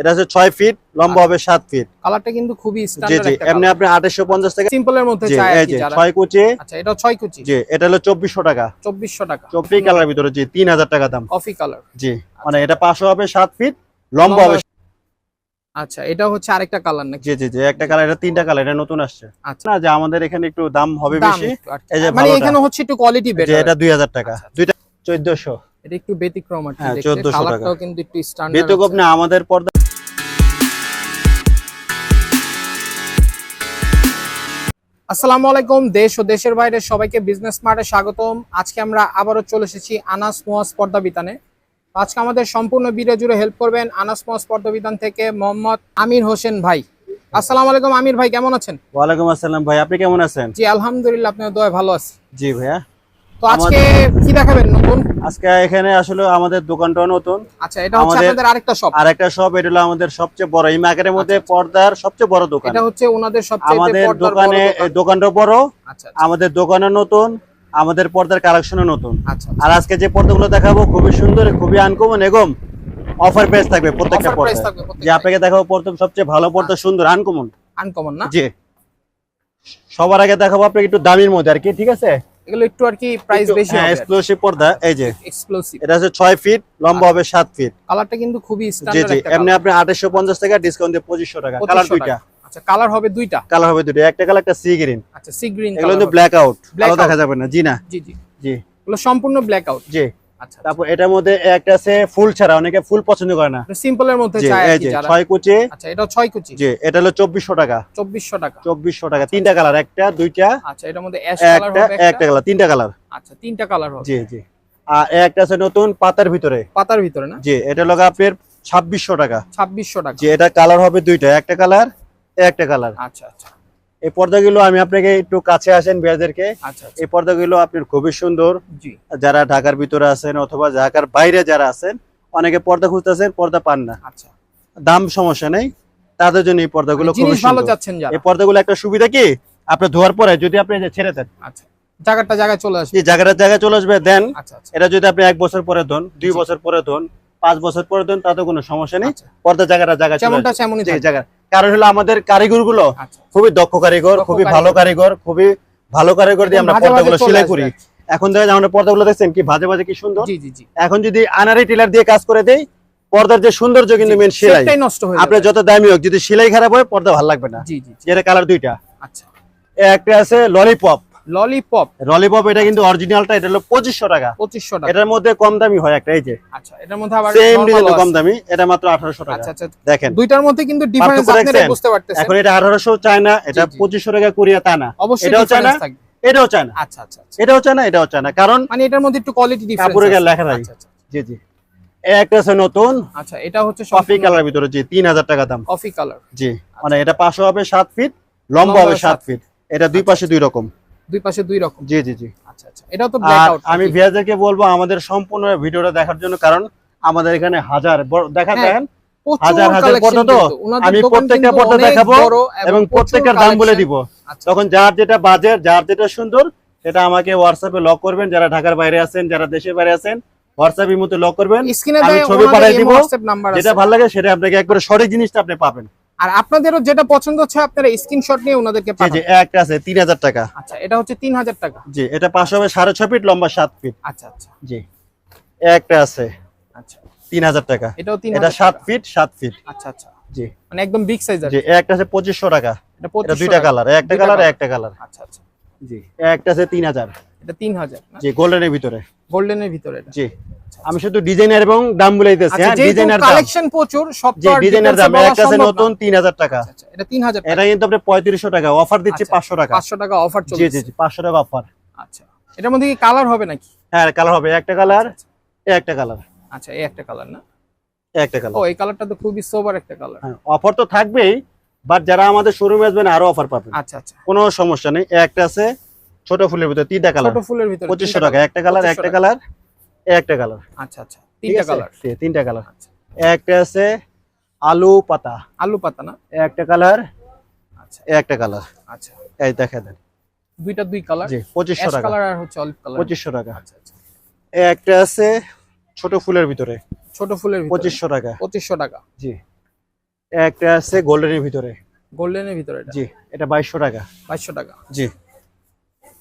এটা হচ্ছে ছয় ফিট লম্বা হবে ফিট কালারটা কিন্তু খুবই স্ট্যান্ডার্ড জি একটা এমনি আপনি আঠাশশো পঞ্চাশ টাকা সিম্পলের মধ্যে চাই আর কি যারা ছয় কুচি। আচ্ছা এটা 6 কুচি? জি এটা হলো চব্বিশশো টাকা। 2400 টাকা। চব্বিশ কালার ভিতরে জি তিন হাজার টাকা দাম। কফি কালার জি মানে এটা পাঁচশো হবে সাত ফিট লম্বা হবে আচ্ছা এটা হচ্ছে আরেকটা কালার নাকি? জি জি জি একটা কালার এটা তিনটা কালার এটা নতুন আসছে। আচ্ছা। না যে আমাদের এখানে একটু দাম হবে বেশি যে মানে এখানে হচ্ছে একটু কোয়ালিটি বেটার এটা দুই হাজার টাকা। আচ্ছা, আচ্ছা। দুইটা চোদ্দশো। এটা একটু ব্যতিক্রম আর কি হ্যাঁ, দেখতে। কালারটাও কিন্তু একটু স্ট্যান্ডার্ড বেতকপ না আমাদের পর্দা আসসালামু আলাইকুম দেশ ও দেশের বাইরে সবাইকে বিজনেস স্মার্টে স্বাগতম। আজকে আমরা আবারও চলে এসেছি আনাস মোয়াজ পর্দা বিতানে। আজকে আমাদের সম্পূর্ণ ভিডিও জুড়ে হেল্প করবেন আনাস মোয়াজ পর্দা বিতান থেকে মোহাম্মদ আমির হোসেন ভাই। আসসালামু আলাইকুম আমির ভাই কেমন আছেন? ওয়ালাইকুম আসসালাম ভাই আপনি কেমন আছেন? জি আলহামদুলিল্লাহ আপনার দোয়া ভালো আছে। জি ভাইয়া। তো আজকে কি দেখাবেন নতুন? আজকে এখানে আসলে আমাদের দোকানটাও নতুন। আচ্ছা এটা হচ্ছে আপনাদের আরেকটা শপ আর একটা শপ এটা হলো আমাদের সবচেয়ে বড়। এই মার্কেটের মধ্যে পর্দার সবচেয়ে বড় দোকান। এটা হচ্ছে ওনাদের সবচেয়ে আমাদের দোকানে দোকানটা বড়। আচ্ছা আচ্ছা, আমাদের দোকানও নতুন। আমাদের পর্দার কালেকশনও নতুন। আচ্ছা আর আজকে যে পর্দাগুলো দেখাবো খুবই সুন্দর খুবই আনকমন এগম অফার প্রাইস থাকবে প্রত্যেকটা পর্দা যে আপনাকে দেখাবো প্রথম সবচেয়ে ভালো পর্দা সুন্দর আনকমন আনকমন না? জি। সবার আগে দেখাবো আপনাকে একটু দামির মধ্যে আর কি ঠিক আছে? এগুলো একটু আর কি প্রাইস বেশি হ্যাঁ হবে এক্সক্লুসিভ পর্দা এই যে। এক্সক্লুসিভ এটা হচ্ছে 6 ফিট লম্বা হবে সাত ফিট কালারটা কিন্তু খুবই স্ট্যান্ডার্ড একটা জি জি এমনি আপনি আঠাশশো পঞ্চাশ টাকা ডিসকাউন্ট দিয়ে পঁচিশশো টাকা। কালার দুইটা। আচ্ছা কালার হবে দুইটা? কালার হবে দুইটা। একটা কালার একটা সি গ্রিন আচ্ছা সি গ্রিন এগুলো কিন্তু ব্ল্যাক আউট ভালো দেখা যাবে না। জি না। জি জি। জি। এগুলো সম্পূর্ণ ব্ল্যাক আউট জি। তারপর এটার মধ্যে একটা আছে ফুল ছাড়া অনেকে ফুল পছন্দ করে না। সিম্পলের মধ্যে আর কি যারা ছয় কুচি। আচ্ছা এটা 6 কুচি? জি এটা হলো চব্বিশশো টাকা। 2400 টাকা। চব্বিশশো টাকা তিনটা কালার একটা দুইটা। আচ্ছা এটার মধ্যে অ্যাশ কালার একটা হবে একটা? একটা কালার তিনটা কালার। আচ্ছা তিনটা কালার হবে। জি জি। আর একটা আছে নতুন পাতার ভিতরে। পাতার ভিতরে না? জি এটা হলো আপনার ছাব্বিশশো টাকা। 2600 টাকা। জি এটা কালার হবে দুইটা একটা কালার একটা কালার। আচ্ছা আচ্ছা। এই পর্দাগুলো আমি আপনাকে একটু কাছে আসেন বিয়াদেরকে আচ্ছা আচ্ছা। এই পর্দাগুলো আপনার খুবই সুন্দর। যারা ঢাকার ভিতরে আছেন অথবা ঢাকার বাইরে যারা আছেন অনেকে পর্দা খুঁজতেছেন পর্দা পান না। আচ্ছা। দাম সমস্যা নেই তাদের জন্য এই পর্দাগুলো খুবই ভালো যাচ্ছেন এই পর্দাগুলো একটা সুবিধা কি? আপনি ধোয়ার পরে যদি আপনি ছেড়ে দেন। আচ্ছা। জায়গাটা জায়গায় চলে আসবে। যে জায়গাটার জায়গায় চলে আসবে দেন এটা যদি আপনি এক বছর পরে ধন দুই বছর পরে ধন পাঁচ বছর পরে ধন তাতে কোনো সমস্যা নেই। পর্দা জায়গাটা জায়গায়। জায়গা কারণ হলো আমাদের কারিগরগুলো আচ্ছা। খুবই দক্ষ কারিগর খুবই। ভালো কারিগর। খুবই ভালো কারিগর দিয়ে আমরা পর্দাগুলো সেলাই করি। এখন দেখা দেখেন আমরা পর্দাগুলো দেখছেন কি ভাজে ভাজে কি সুন্দর? এখন যদি আনারি টেলার দিয়ে কাজ করে দেয় পর্দার যে সৌন্দর্য কিন্তু মেন সেলাই। আপনার যত দামি হোক যদি সেলাই খারাপ হয় পর্দা ভালো লাগবে না। জি জি জি। কালার দুইটা। আচ্ছা। একটা আছে ললিপপ ললিপপ ললিপপ এটা কিন্তু অরিজিনালটা এটা হলো পঁচিশশো টাকা। পঁচিশশো টাকা। এটার মধ্যে কম দামি হয় একটা এই যে। আচ্ছা এটার মধ্যে আবার সেম ডিজাইন কম দামি এটা মাত্র আঠারোশো টাকা। আচ্ছা আচ্ছা দেখেন। দুইটার মধ্যে কিন্তু ডিফারেন্স আপনারা বুঝতে পারতেছেন। এখন এটা আঠারোশো চায় না এটা জি, জি। পঁচিশশো টাকা কোরিয়া তা না। এটাও চায় না এটাও চায় না আচ্ছা আচ্ছা আচ্ছা। এটাও চায় না এটাও চায় না কারণ মানে এটার মধ্যে একটু কোয়ালিটি ডিফারেন্স কাপড়ে লেখা আচ্ছা আচ্ছা জি জি। একটা আছে নতুন। আচ্ছা এটা হচ্ছে কফি কালার ভিতরে জি তিন হাজার টাকা দাম। কফি কালার জি মানে এটা পাঁচশো হবে সাত ফিট লম্বা হবে সাত সাত ফিট এটা দুই পাশে দুই রকম। দুই পাশে দুই রকম। জি জি জি। আচ্ছা আচ্ছা। এটাও তো ব্ল্যাক আউট আমি বলব আমাদের সম্পূর্ণ ভিডিওটা দেখার জন্য কারণ আমাদের এখানে হাজার দেখা হ্যাঁ, দেখেন হাজার হাজার পর্দা তো, আমি প্রত্যেকটা পর্দা দেখাবো এবং প্রত্যেকটার দাম বলে দিব। আচ্ছা তখন যার যেটা বাজেট যার যেটা সুন্দর সেটা আমাকে হোয়াটসঅ্যাপে লক করবেন। যারা ঢাকার বাইরে আছেন যারা দেশের বাইরে আছেন হোয়াটসঅ্যাপের মধ্যে লক করবেন। আমি ছবি পাঠাই দিব, যেটা ভালো লাগে সেটা আপনাকে একবারে সঠিক জিনিসটা আপনি পাবেন। আর আপনাদেরও যেটা পছন্দ হচ্ছে আপনারা স্ক্রিনশট নিয়ে ওনাদেরকে জি জি পাঠান। একটা আছে তিন হাজার টাকা। আচ্ছা এটা হচ্ছে 3000 টাকা। জি এটা পাঁচশো হবে সাড়ে ছয় ফিট লম্বা সাত ফিট। আচ্ছা আচ্ছা। জি একটা আছে আচ্ছা। তিন হাজার টাকা। এটাও 3000 এটা সাত ফিট সাত ফিট। আচ্ছা আচ্ছা। জি। মানে একদম বিগ সাইজ আর জি একটা আছে পঁচিশশো টাকা। এটা এটা 2500 দুইটা কালার একটা কালার একটা কালার আচ্ছা আচ্ছা। জি একটা আছে তিন হাজার। এটা 3000 না? জি গোল্ডেনের ভিতরে। গোল্ডেনের ভিতরে এটা। জি। আমি শুধু ডিজাইনার এবং দাম বলে দিতেছি আচ্ছা হ্যাঁ ডিজাইনার দাম। কালেকশন প্রচুর সব ডিজাইনার দাম একটা আছে নতুন তিন হাজার টাকা। আচ্ছা আচ্ছা এটা 3000 টাকা এটা কিন্তু আপনি পঁয়ত্রিশশো টাকা অফার দিচ্ছি আচ্ছা, পাঁচশো টাকা। 500 টাকা অফার চলছে জি জি পাঁচশো টাকা অফার আচ্ছা এটার মধ্যে কি কালার হবে নাকি? হ্যাঁ কালার হবে একটা কালার একটা কালার আচ্ছা এই একটা কালার না? একটা কালার ও এই কালারটা তো খুবই সোবার একটা কালার হ্যাঁ অফার তো থাকবেই বাট যারা আমাদের শোরুমে আসবেন আরও অফার পাবেন। আচ্ছা আচ্ছা। কোনো সমস্যা নেই একটা আছে ছোট ফুলের ভিতরে তিনটা কালার ছোট ফুলের ভিতরে পঁচিশশো তিনটা টাকা একটা কালার একটা কালার একটা কালার আচ্ছা আচ্ছা। তিনটা কালার তিনটা কালার আচ্ছা। একটা আছে আলু পাতা। আলু পাতা না? একটা কালার আচ্ছা। একটা কালার আচ্ছা। এই দেখা দেন। দুইটা দুই কালার জি পঁচিশশো অ্যাশ টাকা। কালার আর হচ্ছে অলিভ কালার পঁচিশশো টাকা। আচ্ছা আচ্ছা। একটা আছে ছোট ফুলের ভিতরে। ছোট ফুলের ভিতরে। পঁচিশশো টাকা। 2500 টাকা। জি। একটা আছে গোল্ডেনের ভিতরে। গোল্ডেনের ভিতরে এটা? জি এটা বাইশশো টাকা। বাইশশো টাকা। জি।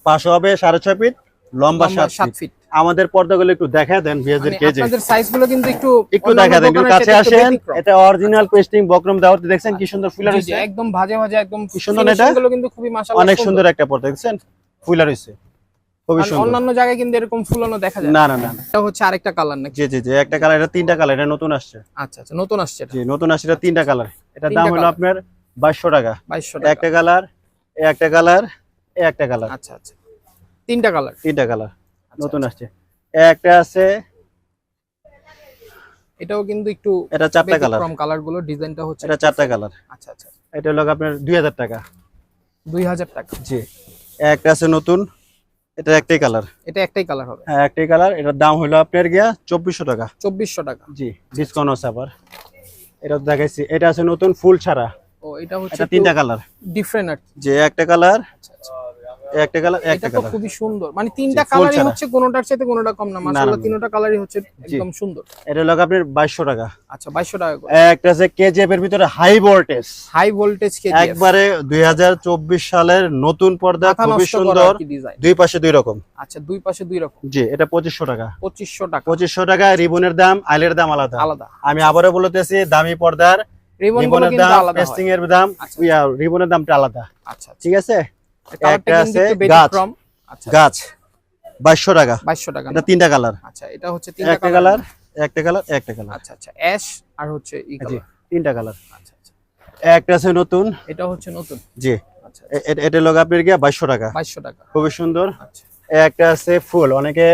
পাশে হবে সাড়ে ছয় ফিট লম্বা লম্বা সাত সাত ফিট। ফিট। আমাদের পর্দাগুলো একটু দেখা দেন বিয়াজের মানে কেজে আপনাদের সাইজগুলো কিন্তু একটু একটু দেখা দেন একটু কাছে আসেন। এটা অরিজিনাল পেস্টিং বক্রম দাওয়াতে দেখছেন কি সুন্দর ফুলার জি, একদম ভাজে ভাজে একদম কি সুন্দর এটা? finishing গুলো কিন্তু খুবই মাশাআল্লাহ অনেক সুন্দর। একটা পর্দা দেখছেন? ফুলার হয়েছে। খুবই সুন্দর। অন্যান্য জায়গায় কিন্তু এরকম ফুলানো দেখা যায়। না না না। এটা হচ্ছে আরেকটা কালার নাকি? জি জি জি একটা কালার এটা তিনটা কালার এটা নতুন আসছে। আচ্ছা আচ্ছা নতুন আসছে এটা। জি নতুন আসছে এটা তিনটা কালার এটা দাম হলো আপনার বাইশশো টাকা। বাইশশো টাকা। একটা কালার একটা কালার একটা কালার আচ্ছা আচ্ছা। তিনটা কালার তিনটা কালার নতুন আসছে। একটা আছে এটাও কিন্তু একটু এটা চারটা কালার ব্যতিক্রম কালারগুলো ডিজাইনটা হচ্ছে এটা চারটা কালার আচ্ছা আচ্ছা এটা হলো আপনার দুই হাজার টাকা। দুই হাজার টাকা। জি। একটা আছে নতুন এটা একটাই কালার এটা একটাই কালার হবে। হ্যাঁ একটাই কালার এটার দাম হলো আপনার গিয়া চব্বিশশো টাকা। চব্বিশশো টাকা। জি ডিসকাউন্ট আছে আবার। এটা দেখাইছি। এটা আছে নতুন ফুল ছাড়া। ও এটা হচ্ছে এটা তিনটা কালার ডিফারেন্ট আর। যে একটা কালার আচ্ছা আচ্ছা। একটা কালার একটা কালার খুবই সুন্দর। মানে তিনটা কালারই হচ্ছে কোনোটার চাইতে কোনোটা কম না। মাশাআল্লাহ। তিনটা কালারই হচ্ছে একদম সুন্দর। এটা হলো আপনার বাইশশো টাকা। আচ্ছা বাইশশো টাকা করে। একটা আছে কেজিএফ এর ভিতরে হাই ভোল্টেজ হাই ভোল্টেজ কে একবারে দুই সালের নতুন পর্দা খুবই সুন্দর। দুই পাশে দুই রকম। আচ্ছা দুই পাশে দুই রকম। জি এটা পঁচিশশো টাকা। পঁচিশশো টাকা। পঁচিশশো টাকা রিবনের দাম আইলের দাম আলাদা। আলাদা। আমি আবারও বলতেছি দামি পর্দার রিবনের দাম আলাদা পেস্টিং এর দাম আচ্ছা। ইয়া, রিবনের দামটা আলাদা। আচ্ছা। ঠিক আছে? একটা আছে গাছ। আচ্ছা। গাছ। বাইশশো টাকা। বাইশশো টাকা এটা তিনটা কালার আচ্ছা এটা হচ্ছে একটা কালার কালার একটা কালার একটা কালার আচ্ছা আচ্ছা অ্যাশ আর হচ্ছে ই জি কালার তিনটা কালার আচ্ছা আচ্ছা। একটা আছে নতুন। এটা হচ্ছে নতুন? জি। আচ্ছা এটা লোক আপনার গিয়া বাইশশো টাকা। বাইশশো টাকা। খুবই সুন্দর। আচ্ছা। একটা আছে ফুল। অনেকে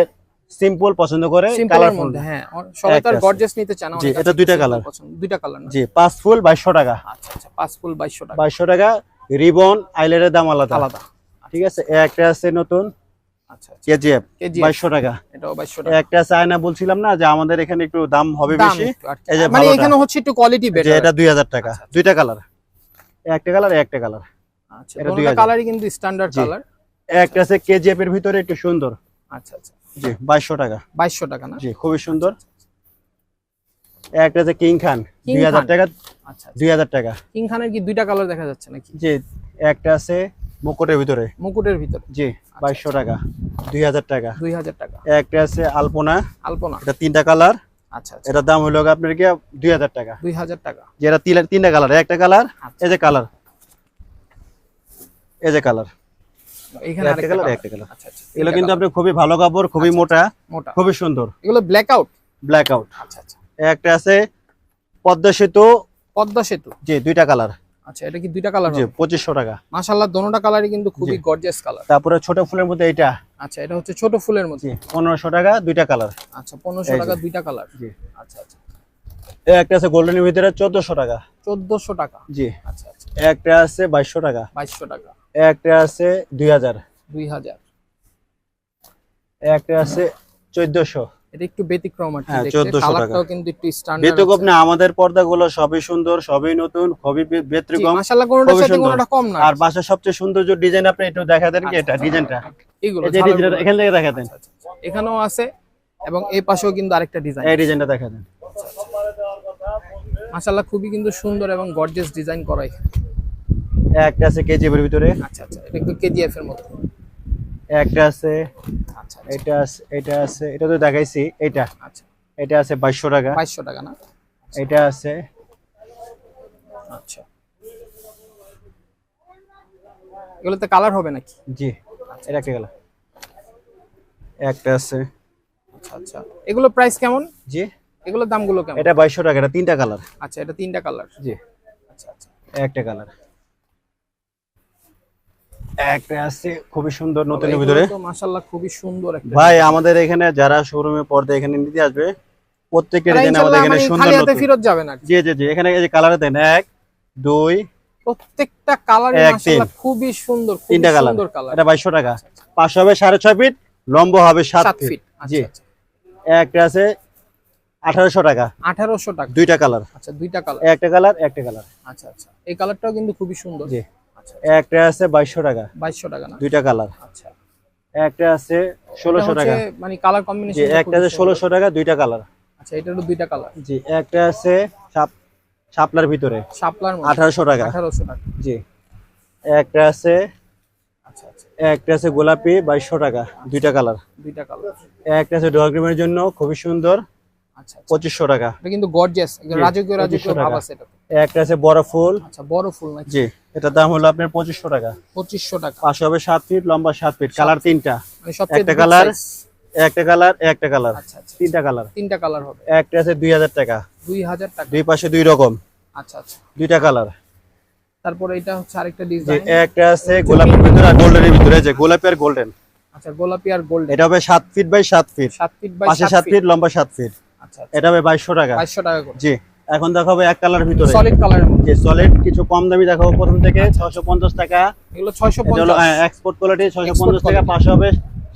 সিম্পল পছন্দ করে কালারফুল হ্যাঁ সবাই তো। গর্জিয়াস নিতে এটা দুইটা। পছন্দ, দুইটা কালার জি পাঁচ ফুল বাইশশো টাকা। আচ্ছা আচ্ছা পাঁচ ফুল টাকা। রিবন আইলের দাম আলাদা। আলাদা। ঠিক আছে? একটা আছে নতুন। আচ্ছা আচ্ছা। কেজিএফ টাকা। এটাও বাইশশো টাকা। একটা আছে আয়না বলছিলাম না যে আমাদের এখানে একটু দাম হবে বেশি। এই যে মানে এখানে হচ্ছে একটু কোয়ালিটি বেটার এটা দুই হাজার টাকা। আচ্ছা, আচ্ছা। দুইটা কালার একটা কালার একটা কালার আচ্ছা এটা দুটো 2000 কালারই কিন্তু স্ট্যান্ডার্ড কালার একটা আছে কেজিএফ এর ভিতরে একটু সুন্দর। আচ্ছা আচ্ছা। জি টাকা। টাকা না? জি খুবই সুন্দর। একটা আছে কিং খান কিং দুই হাজার খান। টাকা। আচ্ছা দুই হাজার টাকা। কিংখানের কি দুইটা কালার দেখা যাচ্ছে নাকি? জি একটা আছে মুকুটের ভিতরে। মুকুটের ভিতরে। জি বাইশশো টাকা দুই হাজার টাকা। দুই হাজার টাকা। একটা আছে আলপনা। আলপনা। এটা তিনটা কালার আচ্ছা আচ্ছা। এটার দাম হলো আপনার কি দুই হাজার টাকা। দুই হাজার টাকা। যেটা তিন- তিনটা কালার একটা কালার আচ্ছা। এই যে কালার এই যে কালার এখানে আরেকটা কালার একটা কালার আচ্ছা আচ্ছা। এগুলো কিন্তু। আপনি খুবই ভালো কাপড় খুবই আচ্ছা, মোটা মোটা। খুবই সুন্দর। এগুলো ব্ল্যাক আউট ব্ল্যাক আউট আচ্ছা আচ্ছা। একটা আছে পদ্মা সেতু পদ্মা সেতু? জি দুইটা কালার। আচ্ছা এটা কি দুইটা কালার জি পঁচিশশো টাকা। মাশাআল্লাহ দোনোটা কালারই কিন্তু খুবই গর্জিয়াস কালার তারপরে ছোট ফুলের মধ্যে এটা আচ্ছা এটা হচ্ছে ছোট ফুলের মধ্যে। জি পনেরোশো টাকা দুইটা কালার। আচ্ছা পনেরোশো এই যে। টাকা দুইটা কালার। জি। আচ্ছা আচ্ছা। একটা আছে গোল্ডেনের ভিতরে চোদ্দশো টাকা। চোদ্দশো টাকা। জি। আচ্ছা আচ্ছা। একটা আছে বাইশশো টাকা। বাইশশো টাকা। একটা আছে দুই হাজার। দুই হাজার। একটা আছে চোদ্দশো। এটা একটু ব্যতিক্রম আর কি হ্যাঁ, দেখতে। 1400 কালারটাও কিন্তু একটু স্ট্যান্ডার্ড বেতকপ না আমাদের পর্দাগুলো সবই সুন্দর সবই নতুন খুবই বে- ব্যতিক্রম মাশাআল্লাহ কোনোটার সাথে সুন্দর। কম না। আর বাসার সবচেয়ে সৌন্দর্য ডিজাইন আপনি একটু দেখা দেন কি এটা ডিজাইনটা এগুলো এই ডিজাইনটা এখান থেকে দেখা দেন। আচ্ছা, আচ্ছা। এখানেও আছে এবং এই পাশেও কিন্তু আরেকটা ডিজাইন এই ডিজাইনটা দেখা দেন। মাশাআল্লাহ খুবই কিন্তু সুন্দর এবং গর্জিয়াস ডিজাইন করা এখানে একটা আছে কেজিএফ এর ভিতরে। আচ্ছা আচ্ছা এটা একটু কেজিএফ এর মতো। একটা আছে আচ্ছা আচ্ছা, এটা আছে এটা আছে এটা তো দেখাইছি এটা। আচ্ছা। এটা আছে বাইশশো টাকা। বাইশশো টাকা না? এটা আছে। আচ্ছা। এগুলোতে কালার হবে নাকি? জি এটা একটা গেল একটা আছে। আচ্ছা আচ্ছা। এগুলো প্রাইস কেমন? জি। এগুলোর দামগুলো কেমন? এটা বাইশশো টাকা এটা তিনটা কালার। আচ্ছা এটা তিনটা কালার। জি। আচ্ছা আচ্ছা। একটা কালার। একটা আছে খুবই সুন্দর নতুনের ভিতরে। মাশাআল্লাহ খুবই সুন্দর একটা ভাই আমাদের এখানে যারা শোরুমে পর্দা এখানে নিতে আসবে প্রত্যেকের জন্য আমাদের এখানে সুন্দর নতুন। ফেরত যাবে না জি জি জি এখানে এই যে কালার দেন এক দুই প্রত্যেকটা কালার মাশাআল্লাহ খুবই সুন্দর খুবই কালার সুন্দর কালার এটা বাইশশো টাকা। হবে সাড়ে ছয় ফিট লম্ব হবে সাত ফিট ফিট জি আচ্ছা আচ্ছা। একটা আছে আঠারোশো টাকা। আঠারোশো টাকা। দুইটা কালার আচ্ছা দুইটা কালার একটা কালার একটা কালার আচ্ছা আচ্ছা। এই কালারটাও কিন্তু খুবই সুন্দর। জি। আচ্ছা একটা আছে বাইশশো টাকা। বাইশশো টাকা না? দুইটা কালার। আচ্ছা। একটা আছে ষোলোশো টাকা। মানে কালার কম্বিনেশন একটা আছে ষোলোশো টাকা দুইটা কালার। আচ্ছা এটারও দুইটা কালার। জি একটা আছে শাপলার ভিতরে। শাপলার আঠারোশো টাকা। আঠারোশো টাকা। জি একটা আছে আচ্ছা আচ্ছা। একটা আছে গোলাপি বাইশশো টাকা দুইটা কালার। দুইটা কালার। একটা আছে ডোয়াগ্রিমের জন্য খুবই সুন্দর। আচ্ছা আচ্ছা। পঁচিশশো টাকা। কিন্তু গর্জিয়াস রাজকীয় রাজকীয় ভাব আছে এটা একটা আছে বড় ফুল। আচ্ছা বড় ফুল নাকি? জি। এটার দাম হলো আপনার পঁচিশশো টাকা। পঁচিশশো টাকা। পাশে হবে সাত ফিট লম্বা সাত ফিট। কালার তিনটা। মানে একটা কালার একটা কালার একটা কালার। আচ্ছা আচ্ছা। তিনটা কালার। তিনটা কালার হবে। একটা আছে দুই হাজার টাকা। দুই হাজার টাকা। দুই পাশে দুই রকম। আচ্ছা আচ্ছা। দুইটা কালার। তারপরে এটা হচ্ছে আরেকটা ডিজাইন একটা আছে গোলাপের ভিতরে আর গোল্ডেনের ভিতরে যে গোলাপি আর গোল্ডেন। আচ্ছা গোলাপি আর গোল্ডেন। এটা হবে সাত ফিট বাই সাত ফিট। সাত ফিট বাই পাশে সাত ফিট লম্বা সাত ফিট। আচ্ছা আচ্ছা। এটা হবে বাইশশো টাকা। বাইশশো টাকা করে। জি। এখন দেখাবো এক কালার ভিতরে। সলিড কালারের মধ্যে। যে সলিড কিছু কম দামি দেখাবো প্রথম থেকে ছশো পঞ্চাশ টাকা। এগুলো ছয়শো এটা হলো পঞ্চাশ এক্সপোর্ট কোয়ালিটি ছয়শো Export পঞ্চাশ টাকা quality। পাশে হবে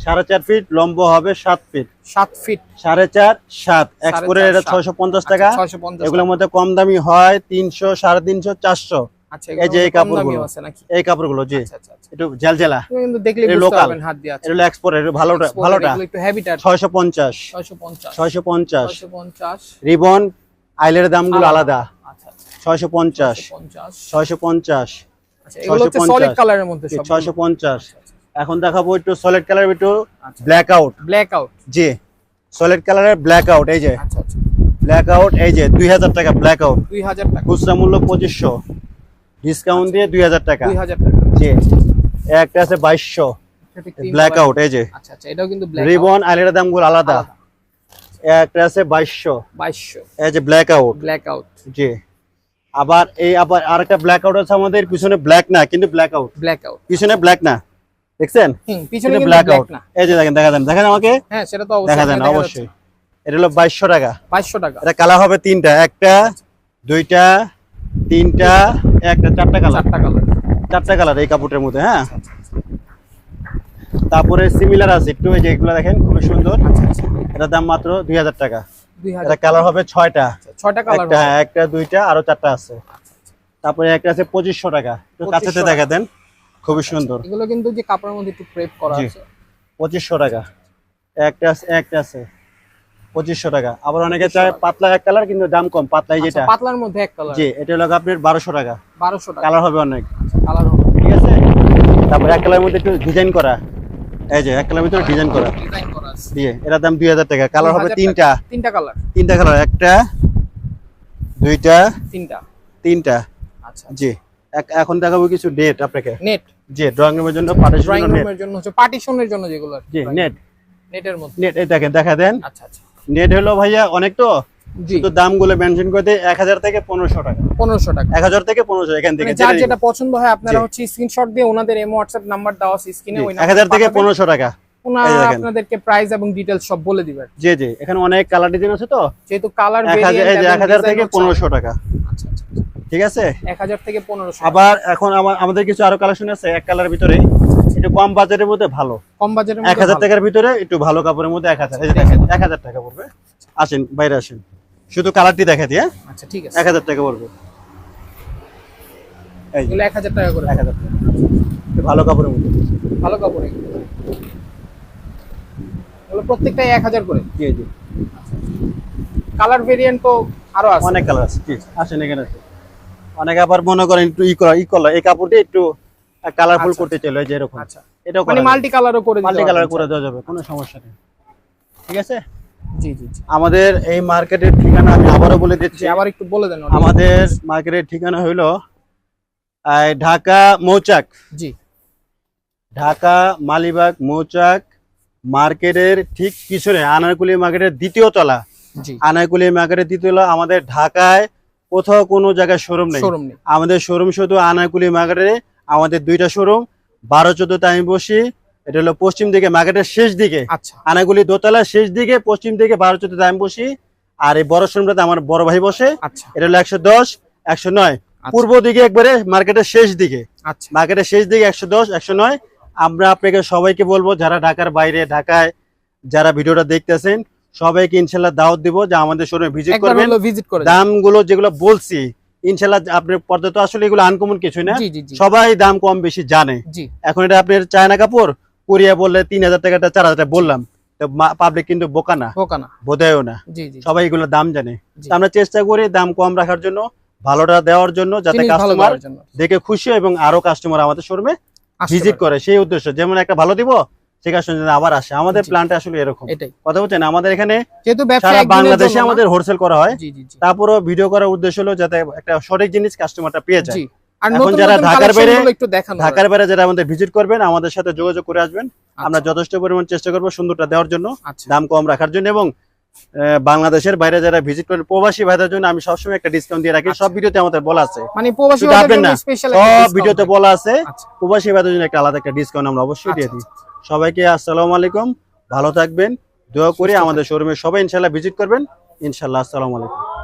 সাড়ে চার ফিট লম্ব হবে সাত ফিট সাত ফিট সাড়ে চার সাত। এক্সপোর্টের এটা সাত। ছয়শো পঞ্চাশ টাকা। ছয়শো পঞ্চাশ এগুলোর মধ্যে কম দামি হয় তিনশো সাড়ে তিনশো চারশো। আচ্ছা এই যে এই কাপড়গুলো। আছে নাকি? এই কাপড়গুলো জি। আচ্ছা আচ্ছা আচ্ছা। একটু জেলজেলা কিন্তু দেখলে বুঝতে পারবেন হাত দিয়ে আছে। এটা এক্সপোর্ট এটা ভালোটা ভালোটা। একটু হেভি টাইপ ছয়শো পঞ্চাশ। ছয়শো পঞ্চাশ। ছয়শো পঞ্চাশ। ছয়শো পঞ্চাশ। রিবন আইলের দামগুলো আলাদা। আচ্ছা আচ্ছা। ছয়শো পঞ্চাশ। ছয়শো পঞ্চাশ। আচ্ছা এগুলো হচ্ছে 650 সলিড কালারের মধ্যে সব ছয়শো পঞ্চাশ। এখন দেখাবো একটু সলিড কালার একটু আচ্ছা। ব্ল্যাক আউট ব্ল্যাক আউট জি। সলিড কালারের ব্ল্যাক আউট এই যে। আচ্ছা আচ্ছা। ব্ল্যাক আউট এই যে দুই হাজার টাকা ব্ল্যাক আউট দুই হাজার টাকা। খুচরা মূল্য পঁচিশশো। ডিসকাউন্ট দিয়ে দুই হাজার টাকা। দুই হাজার টাকা। জি। একটা আছে বাইশশো। ব্ল্যাক আউট এই যে। আচ্ছা আচ্ছা রিবন আইলের দামগুলো আলাদা। একটা আছে বাইশশো। বাইশশো। এই যে ব্ল্যাক আউট ব্ল্যাক আউট জি। আবার এই আবার আরেকটা ব্ল্যাক আউট আছে আমাদের পিছনে ব্ল্যাক না কিন্তু ব্ল্যাক আউট ব্ল্যাক আউট পিছনে ব্ল্যাক না। দেখছেন? পিছনে ব্ল্যাক আউট এই যে দেখেন দেখা দেন দেখেন আমাকে? হ্যাঁ সেটা তো দেখা অবশ্যই। দেন অবশ্যই এটা হলো বাইশশো টাকা। বাইশশো টাকা। এটা কালার হবে তিনটা একটা দুইটা তিনটা একটা চারটা কালার চারটা কালার চারটা কালার এই কাপড়ের মধ্যে হ্যাঁ? তারপরে সিমিলার আছে একটু এই যে এগুলো দেখেন খুবই সুন্দর। আচ্ছা আচ্ছা। এটার দাম মাত্র দুই হাজার টাকা। এটা কালার হবে ছয়টা। ছয়টা কালার একটা হ্যাঁ একটা দুইটা আরও চারটা আছে। তারপরে একটা আছে পঁচিশশো টাকা। একটু কাছেতে দেখা দেন খুবই সুন্দর। এগুলো কিন্তু যে কাপড়ের মধ্যে একটু প্রেপ করা আছে। পঁচিশশো টাকা। একটা আছে একটা আছে। পঁচিশশো টাকা। আবার অনেকে চায় পাতলা এক কালার কিন্তু দাম কম পাতলাই আচ্ছা, যেটা। পাতলার মধ্যে এক কালার জি এটা হলো আপনার বারোশো টাকা। বারোশো টাকা। কালার হবে অনেক। কালার হবে। ঠিক আছে? তারপরে এক কালারের মধ্যে একটু ডিজাইন করা। এই যে ভিতরে ডিজাইন করা ডিজাইন করা। আছে দিয়ে এটার দাম দুই হাজার টাকা। কালার হবে তিনটা। তিনটা কালার তিনটা কালার একটা দুইটা তিনটা। তিনটা। আচ্ছা। জি। এখন দেখাবো কিছু ডেট আপনাকে। নেট জি ড্রয়িং রুমের জন্য পার্টিশন ড্রয়িং রুমের জন্য হচ্ছে পার্টিশনের জন্য যেগুলো জি নেট নেটের মধ্যে। নেট এই দেখেন দেখা দেন। আচ্ছা আচ্ছা। নেট হলো ভাইয়া অনেক তো? দামগুলো মেনশন থেকে পনেরোশো টাকা। টাকা। থেকে পনেরোশো এখান থেকে মানে যার যেটা পছন্দ হয় আপনারা হচ্ছে স্ক্রিনশট দিয়ে ওনাদের এমো হোয়াটসঅ্যাপ নাম্বার দেওয়া স্ক্রিনে ওই এক হাজার থেকে টাকা। ওনারা আপনাদেরকে প্রাইস এবং ডিটেলস সব বলে দিবেন জি জি এখানে অনেক কালার ডিজাইন আছে তো। যেহেতু কালার এক হাজার এই যে এক হাজার থেকে পনেরোশো টাকা। আচ্ছা আচ্ছা ঠিক আছে? এক হাজার থেকে পনেরোশো আবার এখন আমাদের কিছু আরও কালেকশন আছে এক কালার ভিতরে। একটু কম বাজেটের মধ্যে ভালো। কম এক হাজার টাকার ভিতরে একটু ভালো কাপড়ের মধ্যে এক হাজার। এই যে দেখেন এক হাজার টাকা পড়বে। আসেন বাইরে আসেন। শুধু কালারটি দেখা দিয়ে আচ্ছা ঠিক আছে। এক হাজার টাকা পড়বে। এই যে এগুলো এক হাজার টাকা করে এক হাজার টাকা। একটু ভালো কাপড়ের মধ্যে ভালো কাপড় এগুলো। এগুলো প্রত্যেকটাই এক হাজার করে? জি জি। কালার ভেরিয়েন্ট তো আরও আছে। অনেক কালার আছে জি আসেন এখানে আসেন। অনেকে আবার মনে করেন একটু ই করা ই করা এই কাপড়টি একটু কালারফুল আচ্ছা, করতে চলে যে এরকম। আচ্ছা। এটা মানে মাল্টি কালারও করে দিতে মাল্টি কালার করে দেওয়া যাবে কোনো সমস্যা নেই। ঠিক আছে? জি জি জি। আমাদের এই মার্কেটের ঠিকানা আমি আবারও বলে দিচ্ছি। আবার একটু বলে দেন আমাদের মার্কেটের ঠিকানা হইল ঢাকা মৌচাক। জি। ঢাকা মালিবাগ মৌচাক মার্কেটের ঠিক পিছনে আনারকুলি মার্কেটের দ্বিতীয় তলা। আনারকুলি মার্কেটের দ্বিতীয় তলা আমাদের ঢাকায় কোথাও কোনো জায়গায় শোরুম নেই। আমাদের শোরুম শুধু আনারকুলি মার্কেটে আমাদের দুইটা শোরুম বারো চোদ্দতে আমি বসি এটা হলো পশ্চিম দিকে মার্কেটের শেষ দিকে। আচ্ছা। আনারকুলি দোতলা শেষ দিকে পশ্চিম দিকে বারো চোদ্দতে আমি বসি আর এই বড় শোরুমটাতে আমার বড় ভাই বসে। আচ্ছা। এটা হলো একশো দশ একশো নয়। আচ্ছা। পূর্ব দিকে একবারে মার্কেটের শেষ দিকে। আচ্ছা। মার্কেটের শেষ দিকে একশো দশ একশো নয়। আমরা আপনাকে সবাইকে বলব যারা ঢাকার বাইরে ঢাকায় যারা ভিডিওটা দেখতেছেন সবাইকে ইনশাল্লাহ দাওয়াত দিব যে আমাদের শোরুমে ভিজিট করবেন। ভিজিট করে যান। দামগুলো যেগুলো বলছি ইনশাল্লাহ আপনার পর্দা তো আসলে এগুলো আনকমন কিছুই না। সবাই দাম কম বেশি জানে। এখন এটা আপনার চায়না কাপড় কোরিয়া বললে তিন হাজার টাকাটা চার হাজার বললাম। পাবলিক কিন্তু বোকা না। হোকা না। সবাই এগুলো দাম জানে। আমরা চেষ্টা করি দাম কম রাখার জন্য ভালোটা দেওয়ার জন্য যাতে কাস্টমার দেখে খুশি এবং আরও কাস্টমার আমাদের শোরুমে ভিজিট করে। সেই উদ্দেশ্য যেমন একটা ভালো দিব সেই কাস্টমার যেন আবার আসে। আমাদের জি। প্ল্যানটা আসলে এরকম। কথা বলছেন? আমাদের এখানে সারা বাংলাদেশে আমাদের হোলসেল করা হয়। তারপরও ভিডিও করার উদ্দেশ্য হলো যাতে একটা সঠিক জিনিস কাস্টমারটা পেয়ে যায়। এখন যারা ঢাকার বাইরে- বাইরে যারা আমাদের ভিজিট করবেন আমাদের সাথে যোগাযোগ করে আসবেন। আমরা আচ্ছা, যথেষ্ট পরিমাণ চেষ্টা করব সুন্দরটা দেওয়ার জন্য আচ্ছা। দাম কম রাখার জন্য এবং বাংলাদেশের বাইরে যারা ভিজিট করেন প্রবাসী ভাইদের জন্য আমি সবসময় একটা ডিসকাউন্ট দিয়ে রাখি। আচ্ছা। সব ভিডিওতে আমাদের বলা আছে। মানে প্রবাসী ভাইদের না, সব ভিডিওতে বলা আছে। প্রবাসী ভাইদের জন্য একটা আলাদা একটা ডিসকাউন্ট আমরা অবশ্যই দিয়ে দিই। সবাইকে আসসালামু আলাইকুম ভালো থাকবেন দোয়া করে আমাদের শোরুমে সবাই ইনশাল্লাহ ভিজিট করবেন। ইনশাল্লাহ আসসালামু আলাইকুম।